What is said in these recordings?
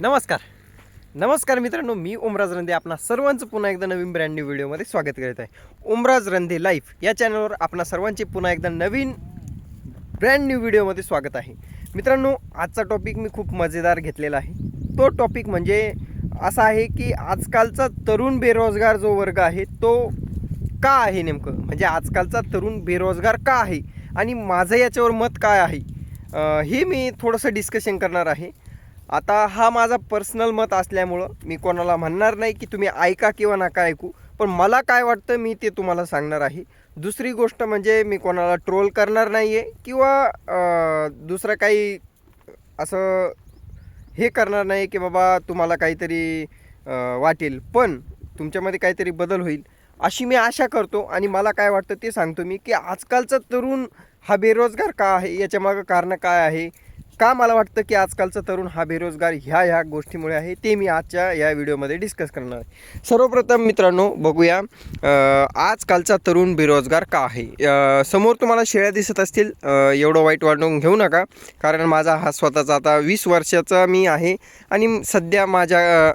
नमस्कार. नमस्कार मित्रांनो मी ओमराज रंदे आपणा सर्वांचं पुन्हा एकदा नवीन ब्रँड न्यू व्हिडिओमध्ये स्वागत करत आहे. ओमराज रंदे लाईफ या चॅनलवर आपणा सर्वांचे पुन्हा एकदा नवीन ब्रँड न्यू व्हिडिओमध्ये स्वागत आहे. मित्रांनो आजचा टॉपिक मी खूप मजेदार घेतलेला आहे. तो टॉपिक म्हणजे असा आहे की आजकालचा तरुण बेरोजगार जो वर्ग आहे तो का आहे नेमकं? म्हणजे आजकालचा तरुण बेरोजगार का आहे? आणि माझं याच्यावर मत काय आहे? हे मी थोडंसं डिस्कशन करणार आहे. आता हा माझा पर्सनल मत असल्यामुळं मी कोणाला म्हणणार नाही की तुम्ही ऐका किंवा नका ऐकू पण मला काय वाटतं मी ते तुम्हाला सांगणार आहे. दुसरी गोष्ट म्हणजे मी कोणाला ट्रोल करणार नाही आहे किंवा दुसरं काही असं हे करणार नाही की बाबा तुम्हाला काहीतरी वाटेल. पण तुमच्यामध्ये काहीतरी बदल होईल अशी मी आशा करतो आणि मला काय वाटतं ते सांगतो मी की आजकालचा तरुण हा बेरोजगार का आहे? याच्यामागं कारणं काय आहे? का मला वाटतं की आजकालचा तरुण हा बेरोजगार ह्या ह्या गोष्टीमुळे आहे ते मी आजच्या या व्हिडिओमध्ये डिस्कस करणार आहे. सर्वप्रथम मित्रांनो बघूया आजकालचा तरुण बेरोजगार का आहे? समोर तुम्हाला शेळ्या दिसत असतील एवढं वाईट वाटून घेऊ नका कारण माझा हा स्वतःचा आता वीस वर्षाचा मी आहे आणि सध्या माझ्या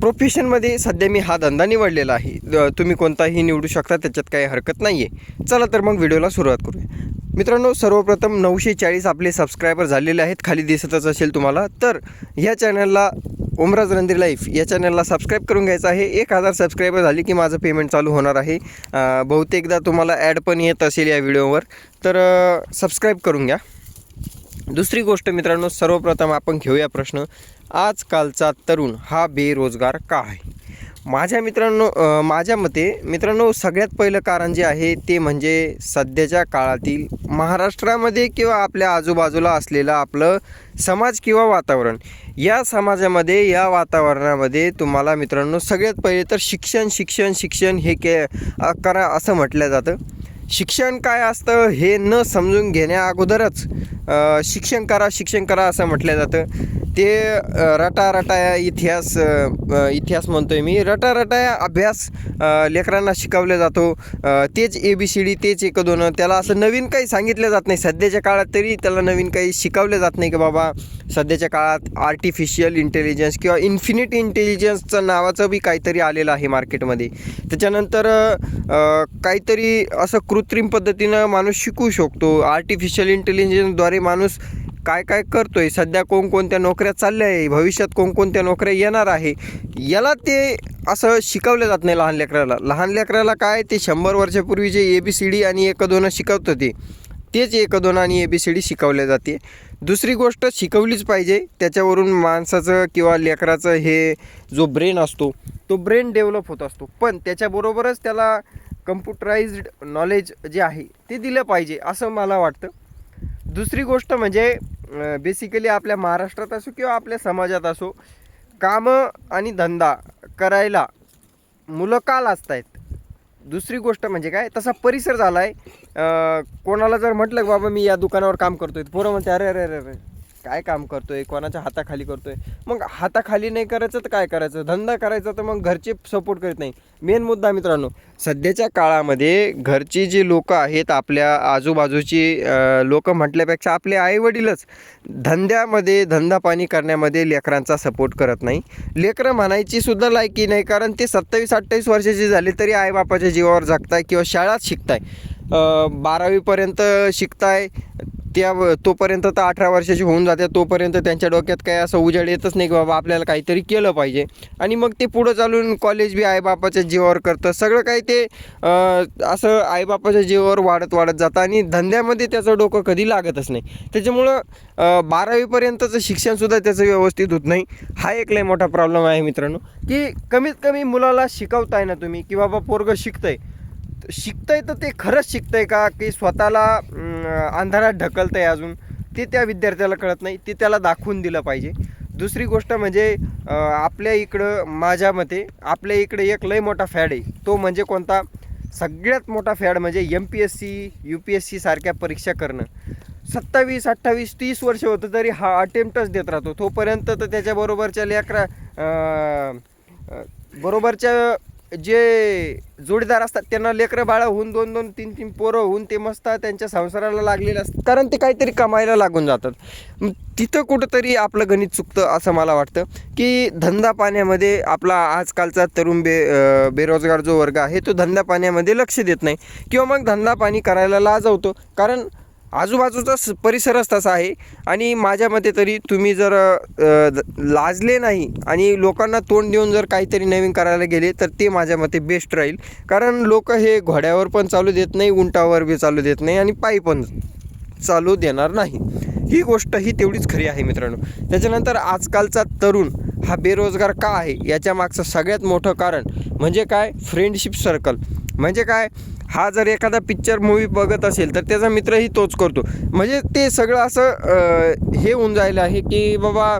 प्रोफेशनमध्ये सध्या मी हा धंदा निवडलेला आहे. तुम्ही कोणताही निवडू शकता त्याच्यात काही हरकत नाही आहे चला तर मग व्हिडिओला सुरुवात करूया. मित्रांनो सर्वप्रथम नऊशे चाळीस आपले सबस्क्रायबर झालेले आहेत. खाली दिसतच असेल तुम्हाला. तर ह्या चॅनलला ओमराज रंदीर लाईफ या चॅनलला सबस्क्राईब करून घ्यायचं आहे. एक हजार सबस्क्रायबर झाली की माझं पेमेंट चालू होणार आहे. बहुतेकदा तुम्हाला ॲड पण येत असेल या व्हिडिओवर तर सबस्क्राईब करून घ्या. दुसरी गोष्ट मित्रांनो सर्वप्रथम आपण घेऊया प्रश्न. आजकालचा तरुण हा बेरोजगार का आहे? माझ्या मित्रांनो माझ्या मते मित्रांनो सगळ्यात पहिलं कारण जे आहे ते म्हणजे सध्याच्या काळातील महाराष्ट्रामध्ये किंवा आपल्या आजूबाजूला असलेलं आपलं समाज किंवा वातावरण. या समाजामध्ये या वातावरणामध्ये तुम्हाला मित्रांनो सगळ्यात पहिले तर शिक्षण शिक्षण शिक्षण हे के करा असं म्हटलं जातं. शिक्षण काय असतं हे न समजून घेण्या अगोदरच शिक्षण करा शिक्षण करा असं म्हटलं जातं. ते रटा रटाया इतिहास इतिहास म्हणतोय मी. रटा रटाया अभ्यास लेकरांना शिकवला जातो. तेच ए बी सी डी तेच एक दोन. त्याला असं नवीन काही सांगितलं जात नाही. सध्याच्या काळात तरी त्याला नवीन काही शिकवलं जात नाही की बाबा सध्याच्या काळात आर्टिफिशियल इंटेलिजन्स किंवा इन्फिनिट इंटेलिजन्सचं नावाचं बी काहीतरी आलेलं आहे मार्केटमध्ये त्याच्यानंतर काहीतरी असं कृत्रिम पद्धतीनं माणूस शिकू शकतो. आर्टिफिशियल इंटेलिजन्सद्वारे माणूस काय काय करतो आहे सध्या कोणकोणत्या नोकऱ्या चालल्या आहे? भविष्यात कोणकोणत्या नोकऱ्या येणार आहे? याला ते असं शिकवलं जात नाही लहान लेकराला. लहान लेकराला काय? ते शंभर वर्षापूर्वी जे ए बी सी डी आणि एक दोन शिकवतं ते तेच एक दोन आणि ए बी सी डी शिकवले जाते. दुसरी गोष्ट शिकवलीच पाहिजे. त्याच्यावरून माणसाचं किंवा लेकराचं हे जो ब्रेन असतो तो ब्रेन डेव्हलप होत असतो. पण त्याच्याबरोबरच त्याला कम्प्युटराइज्ड नॉलेज जे आहे ते दिलं पाहिजे असं मला वाटतं. दुसरी गोष्ट म्हणजे बेसिकली आपल्या महाराष्ट्रात असो किंवा आपल्या समाजात असो कामं आणि धंदा करायला मुलं का लाजत आहेत दुसरी गोष्ट म्हणजे काय? तसा परिसर झाला आहे कोणाला जर म्हटलं की बाबा मी या दुकानावर काम करतोय आहे पोरं म्हणते अरे अरे अरे अरे. काय काम करतोय कोणाच्या हाताखाली करतोय? मग हाताखाली नाही करायचं तर काय करायचं? धंदा करायचा तर मग घरचे सपोर्ट करत नाही. मेन मुद्दा मित्रांनो सध्याच्या काळामध्ये घरची जी लोकं आहेत आपल्या आजूबाजूची लोक म्हटल्यापेक्षा आपले आईवडीलच धंद्यामध्ये धंदा पाणी करण्यामध्ये लेकरांचा सपोर्ट करत नाही. लेकरं म्हणायची सुद्धा लायकी नाही कारण ते सत्तावीस अठ्ठावीस वर्षाचे झाले तरी आईबापाच्या जीवावर जगताय किंवा शाळाच शिकताय. बारावीपर्यंत शिकताय त्या तोपर्यंत तर अठरा वर्षाची होऊन जाते तोपर्यंत त्यांच्या डोक्यात काही असं उजाड येतच नाही की बाबा आपल्याला काहीतरी केलं पाहिजे. आणि मग ते पुढं चालून कॉलेज बी आईबापाच्या जीवावर करतं सगळं काही ते असं आईबापाच्या जीवावर वाढत वाढत जातं आणि धंद्यामध्ये त्याचं डोकं कधी लागतच नाही. त्याच्यामुळं बारावीपर्यंतचं शिक्षणसुद्धा त्याचं व्यवस्थित होत नाही. हा एक लय मोठा प्रॉब्लेम आहे मित्रांनो की कमीत कमी मुलाला शिकवताय ना तुम्ही की बाबा पोरगं शिकतंय शिकतंय तर ते खरंच शिकतंय का? की स्वतःला अंधारात ढकलतंय अजून ते त्या विद्यार्थ्याला कळत नाही. ते त्याला दाखवून दिलं पाहिजे. दुसरी गोष्ट म्हणजे आपल्या इकडं माझ्या मते आपल्या इकडे एक लय मोठा फॅड आहे. तो म्हणजे कोणता? सगळ्यात मोठा फॅड म्हणजे M P S C U P S C सारख्या परीक्षा करणं. सत्तावीस अठ्ठावीस तीस वर्ष होतं तरी हा अटेम्प्टच देत राहतो. तोपर्यंत तर त्याच्याबरोबरच्या लेकरा बरोबरच्या जे जोडीदार असतात त्यांना लेकरं बाळा होऊन दोन दोन तीन तीन पोरं होऊन ते मस्त त्यांच्या संसाराला लागलेलं असतात. कारण ते काहीतरी कमायला लागून जातात. तिथं कुठंतरी आपलं गणित चुकतं असं मला वाटतं की धंदा पाण्यामध्ये आपला आजकालचा तरुण बे बेरोजगार जो वर्ग आहे तो धंदा पाण्यामध्ये लक्ष देत नाही. किंवा मग धंदा पाणी करायला लाजवतो. कारण आजूबाजूचा स- परिसरच तसा आहे. आणि माझ्या मते तरी तुम्ही जर लाजले नाही आणि लोकांना तोंड देऊन जर काहीतरी नवीन करायला गेले तर ते माझ्या मते बेस्ट राहील. कारण लोक हे घोड्यावर पण चालू देत नाही उंटावर बी चालू देत नाही आणि पायी पण चालू देणार नाही. ही गोष्ट ही तेवढीच खरी आहे मित्रांनो. त्याच्यानंतर आजकालचा तरुण हा बेरोजगार का आहे? याच्या मागचं सगळ्यात मोठं कारण म्हणजे काय? फ्रेंडशिप सर्कल म्हणजे काय? हा जर एखादा पिक्चर मूवी बघत असेल तर त्याचा मित्रही तोच करतो. म्हणजे ते सगळं असं हे होऊन जायला आहे की बाबा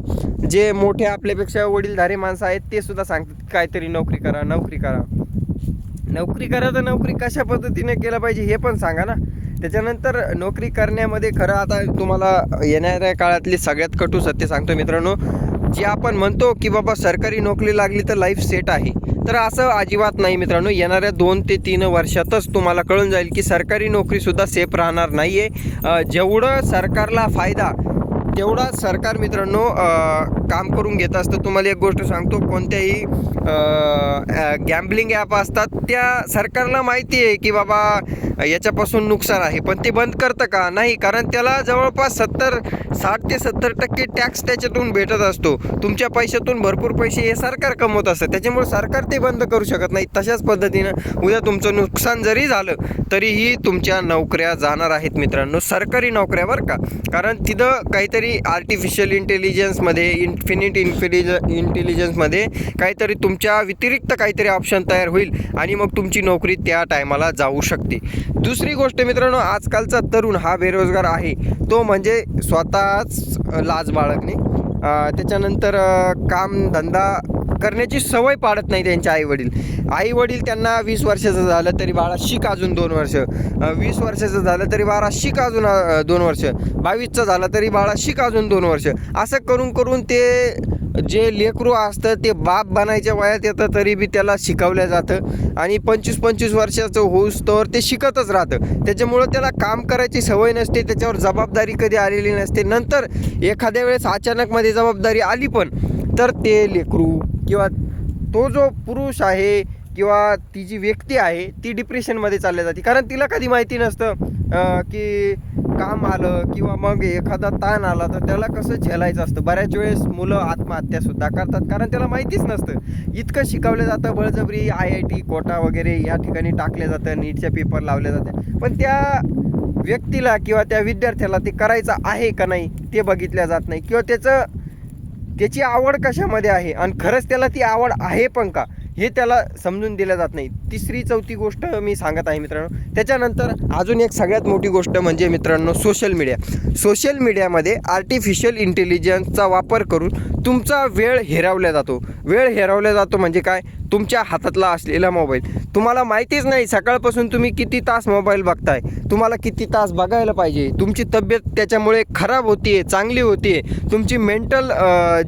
जे मोठे आपल्यापेक्षा वडीलधारे माणसं आहेत ते सुद्धा सांगतात काहीतरी नोकरी करा नोकरी करा. नोकरी करा तर नोकरी कशा पद्धतीने केलं पाहिजे हे पण सांगा ना. त्याच्यानंतर नोकरी करण्यामध्ये खरं आता तुम्हाला येणाऱ्या काळातली सगळ्यात कटू सत्य सांगतो मित्रांनो. जे आपण म्हणतो की बाबा सरकारी नोकरी लागली तर लाईफ सेट आहे. तर असं अजिबात नाही मित्रांनो. येणाऱ्या दोन ते तीन वर्षातच तुम्हाला कळून जाईल की सरकारी नोकरीसुद्धा सेफ राहणार नाही आहे जेवढं सरकारला फायदा तेवढा सरकार मित्रांनो काम करून घेत असतं. तुम्हाला एक गोष्ट सांगतो. कोणत्याही गॅम्बलिंग ॲप असतात त्या सरकारला माहिती आहे की बाबा याच्यापासून नुकसान आहे. पण ते बंद करतं का? नाही. कारण त्याला जवळपास सत्तर साठ ते सत्तर टक्के टॅक्स त्याच्यातून भेटत असतो. तुमच्या पैशातून भरपूर पैसे हे सरकार कमवत असतं. त्याच्यामुळे सरकार ते बंद करू शकत नाही. तशाच पद्धतीनं उद्या तुमचं नुकसान जरी झालं तरीही तुमच्या नोकऱ्या जाणार आहेत मित्रांनो. सरकारी नोकऱ्या का? कारण तिथं काहीतरी आर्टिफिशियल इंटेलिजन्समध्ये इन्फिनिट इन्फिलिज इंटेलिजन्समध्ये काहीतरी तुमच्या व्यतिरिक्त काहीतरी ऑप्शन तयार होईल आणि मग तुमची नोकरी त्या टायमाला जाऊ शकते. दुसरी गोष्ट मित्रांनो आजकालचा तरुण हा बेरोजगार आहे. तो म्हणजे स्वतःच लाज बाळगणे त्याच्यानंतर कामधंदा काम धंदा करण्याची सवय पाडत नाही त्यांचे आईवडील. आईवडील आई वडील त्यांना वीस वर्षाचं झालं तरी बाळा शिक अजून दोन वर्ष. वीस वर्षाचं झालं तरी बाळा शिक अजून दोन वर्ष. बावीसचं झालं तरी बाळा शिक अजून दोन वर्ष. असं करून करून ते जे लेकरू असतं ते बाप बनायच्या वयात येतं तरी बी त्याला शिकवलं जातं. आणि पंचवीस पंचवीस वर्षाचं होऊस तर ते शिकतच राहतं. त्याच्यामुळं त्याला काम करायची सवय नसते त्याच्यावर जबाबदारी कधी आलेली नसते. नंतर एखाद्या वेळेस अचानकमध्ये जबाबदारी आली पण तर ते लेकरू किंवा तो जो पुरुष आहे किंवा ती जी व्यक्ती आहे ती डिप्रेशनमध्ये चालली जाते. कारण तिला कधी माहिती नसतं की काम आलं किंवा मग एखादा ताण आला तर त्याला कसं झेलायचं असतं? बऱ्याच वेळेस मुलं आत्महत्यासुद्धा करतात. कारण त्याला माहितीच नसतं. इतकं शिकवलं जातं. बळजबरी आय आय टी कोटा वगैरे या ठिकाणी टाकले जातं. नीटच्या पेपर लावले जाते पण त्या व्यक्तीला किंवा त्या विद्यार्थ्याला ते करायचं आहे का नाही ते बघितल्या जात नाही. किंवा त्याचं त्याची आवड कशामध्ये आहे? आणि खरंच त्याला ती आवड आहे पण का? हे त्याला समजून दिलं जात नाही. तिसरी चौथी गोष्ट मी सांगत आहे मित्रांनो. त्याच्यानंतर अजून एक सगळ्यात मोठी गोष्ट म्हणजे मित्रांनो सोशल मीडिया सोशल मीडियामध्ये आर्टिफिशियल इंटेलिजन्सचा वापर करून तुमचा वेळ हेरावला जातो. वेळ हेरावला जातो म्हणजे काय? तुमच्या हातातला असलेला मोबाईल. तुम्हाला माहितीच नाही सकाळपासून तुम्ही किती तास मोबाईल बघताय. तुम्हाला किती तास बघायला पाहिजे. तुमची तब्येत त्याच्यामुळे खराब होतीये चांगली होतीये. तुमची मेंटल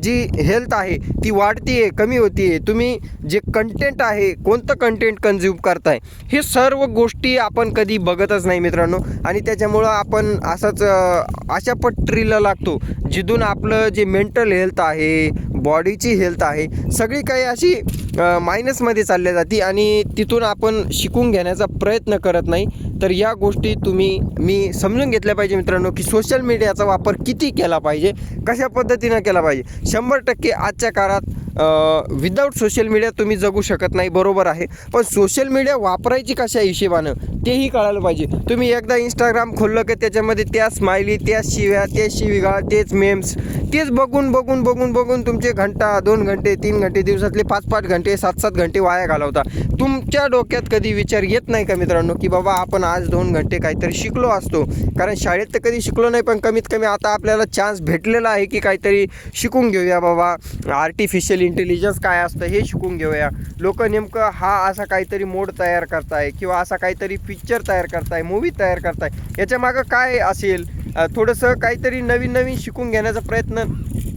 जी हेल्थ आहे ती वाढतीये कमी होतीये. तुम्ही जे कंटेंट आहे कोणतं कंटेंट कन्झ्युम करताय हे सर्व गोष्टी आपण कधी बघतच नाही मित्रांनो. आणि त्याच्यामुळं आपण असंच अशा पट्रीला लागतो जिथून आपलं जे मेंटल हेल्थ आहे बॉडीची हेल्थ आहे सगळी काही अशी मायनसमध्ये चालल्या जाते आणि तिथून आपण शिकून घेण्याचा प्रयत्न करत नाही. तर या गोष्टी तुम्ही मी समजून घेतल्या पाहिजे मित्रांनो की सोशल मीडियाचा वापर किती केला पाहिजे कशा पद्धतीनं केला पाहिजे. शंभर टक्के आजच्या काळात विदाऊट सोशल मीडिया तुम्ही जगू शकत नाही बरोबर आहे. पण सोशल मीडिया वापरायची कशा हिशेबानं तेही कळायला पाहिजे. तुम्ही एकदा इंस्टाग्राम खोललं की त्याच्यामध्ये त्या स्माइली त्या शिव्या त्या शिविगा तेच मेम्स तेच बघून बघून बघून बघून तुमचे घंटा दोन घंटे तीन घंटे दिवसातले पाच पाच घंटे सात सात घंटे वाया घालवता. तुमच्या डोक्यात कधी विचार येत नाही का मित्रांनो की बाबा आपण आज दोन घंटे काहीतरी शिकलो असतो? कारण शाळेत तर कधी शिकलो नाही पण कमीत कमी आता आपल्याला चान्स भेटलेला आहे की काहीतरी शिकून घेऊया बाबा. आर्टिफिशियल इंटेलिजन्स काय असतं हे शिकून घेऊया. लोक नेमकं हा असा काहीतरी मोड तयार करताय किंवा असा काहीतरी पिक्चर तयार करताय मूवी तयार करताय. याच्या मागं काय असेल? थोडंसं काहीतरी नवीन नवीन शिकून घेण्याचा प्रयत्न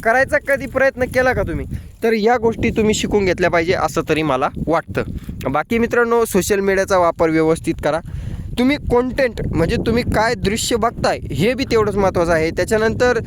करायचा कधी प्रयत्न केला का तुम्ही? तर या गोष्टी तुम्ही शिकून घेतल्या पाहिजे असं तरी मला वाटतं. बाकी मित्रांनो सोशल मीडियाचा वापर व्यवस्थित करा. तुम्ही कॉन्टेंट म्हणजे तुम्ही काय दृश्य बघताय हे बी तेवढंच महत्त्वाचं आहे. त्याच्यानंतर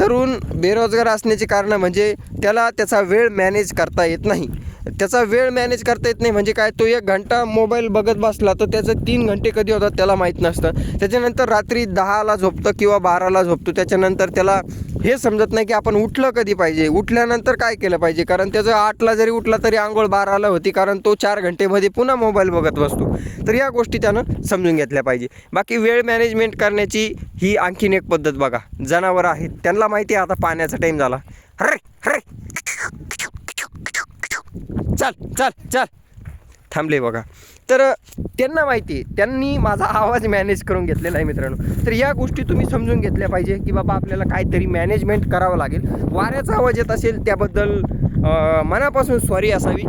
तरुण बेरोजगार असण्याचे कारण म्हणजे त्याला त्याचा वेळ मॅनेज करता येत नाही. त्याचा वेळ मॅनेज करता येत नाही. म्हणजे काय तो एक घंटा मोबाईल बघत बसला तर त्याचं तीन घंटे कधी होतात त्याला माहीत नसतं. त्याच्यानंतर रात्री दहाला झोपतं किंवा बाराला झोपतो. त्याच्यानंतर त्याला हे समजत नाही की आपण उठलं कधी पाहिजे. उठल्यानंतर काय केलं पाहिजे? कारण त्याचं आठला जरी उठला तरी आंघोळ बाराला होती कारण तो चार घंटेमध्ये पुन्हा मोबाईल बघत बसतो. तर या गोष्टी त्यानं समजून घेतल्या पाहिजे. बाकी वेळ मॅनेजमेंट करण्याची ही आणखीन एक पद्धत बघा. जनावरं आहेत. त्यांना माहिती आहे आता पाण्याचा टाईम झाला. अरे अरे चल चल चल. थांबले बघा. तर त्यांना माहिती आहे त्यांनी माझा आवाज मॅनेज करून घेतलेला आहे मित्रांनो. तर या गोष्टी तुम्ही समजून घेतल्या पाहिजे की बाबा आपल्याला काहीतरी मॅनेजमेंट करावं लागेल. वाऱ्याचा आवाज येत असेल त्याबद्दल मनापासून सॉरी असावी.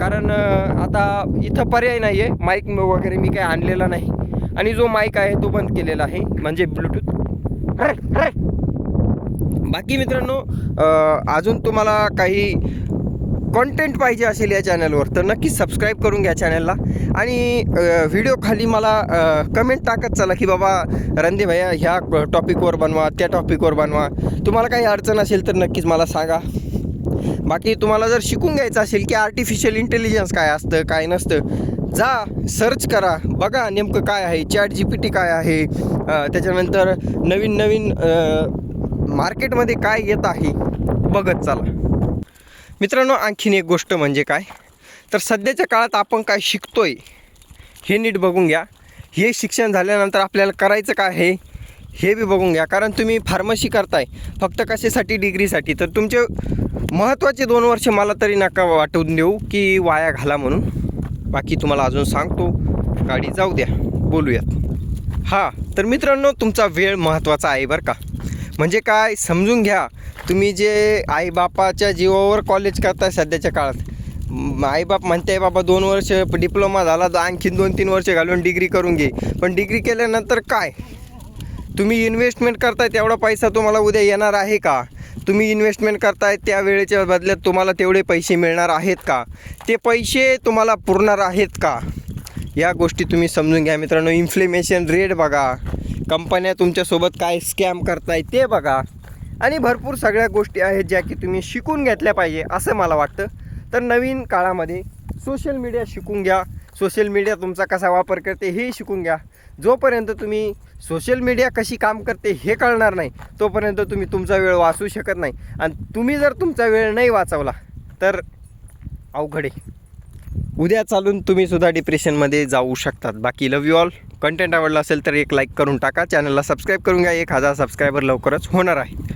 कारण आता इथं पर्याय नाही आहे माईक वगैरे मी काही आणलेला नाही. आणि जो माईक आहे तो बंद केलेला आहे म्हणजे ब्लूटूथ बाकी मित्रांनो अजून तुम्हाला काही कॉन्टेंट पाहिजे असेल या चॅनलवर तर नक्कीच सबस्क्राईब करून घ्या चॅनलला आणि व्हिडिओ खाली मला कमेंट टाकत चला की बाबा रणदे भैया ह्या टॉपिकवर बनवा त्या टॉपिकवर बनवा. तुम्हाला काही अडचण असेल तर नक्कीच मला सांगा. बाकी तुम्हाला जर शिकून घ्यायचं असेल की आर्टिफिशियल इंटेलिजन्स काय असतं काय नसतं जा सर्च करा बघा नेमकं काय आहे चॅट जी पी टी काय आहे त्याच्यानंतर नवीन नवीन मार्केटमध्ये काय येत आहे बघत चला. मित्रांनो आणखीन एक गोष्ट म्हणजे काय? तर सध्याच्या काळात आपण काय शिकतोय हे नीट बघून घ्या. हे शिक्षण झाल्यानंतर आपल्याला करायचं काय आहे हे बी बघून घ्या. कारण तुम्ही फार्मसी करताय फक्त कशासाठी? डिग्रीसाठी. तर तुमचे महत्त्वाचे दोन वर्ष मला तरी नका वाटून देऊ की वाया घाला म्हणून. बाकी तुम्हाला अजून सांगतो. गाडी जाऊ द्या. बोलूयात. हां तर मित्रांनो तुमचा वेळ महत्त्वाचा आहे बरं का. म्हणजे काय? समजून घ्या. तुम्ही जे आईबापाच्या जीवावर कॉलेज करताय सध्याच्या काळात आईबाप म्हणते बाबा दोन वर्ष डिप्लोमा झाला तर आणखीन दोन तीन वर्ष घालून डिग्री करून घे. पण डिग्री केल्यानंतर काय? तुम्ही इन्व्हेस्टमेंट करताय तेवढा पैसा तुम्हाला उद्या येणार आहे का? तुम्ही इन्व्हेस्टमेंट करताय त्या वेळेच्या बदल्यात तुम्हाला तेवढे पैसे मिळणार आहेत का? ते पैसे तुम्हाला पुरणार आहेत का? या गोष्टी तुम्ही समजून घ्या मित्रांनो. इन्फ्लेमेशन रेट बघा. कंपन्या तुमच्यासोबत काय स्कॅम करताय ते बघा. आणि भरपूर सगळ्या गोष्टी आहेत ज्या की तुम्ही शिकून घेतल्या पाहिजे असं मला वाटतं. तर नवीन काळामध्ये सोशल मीडिया शिकून घ्या. सोशल मीडिया तुमचा कसा वापर करते हे शिकून घ्या. जोपर्यंत तुम्ही सोशल मीडिया कशी काम करते हे कळणार नाही तोपर्यंत तुम्ही तुमचा वेळ वाचू शकत नाही. आणि तुम्ही जर तुमचा वेळ नाही वाचवला तर अवघड आहे. उद्या चालून तुम्ही सुद्धा डिप्रेशनमध्ये जाऊ शकतात. बाकी लव यू ऑल कंटेंट आवडला असेल तर एक लाईक करून टाका. चॅनलला सबस्क्राईब करून घ्या. एक हजार सबस्क्रायबर लवकरच होणार आहे.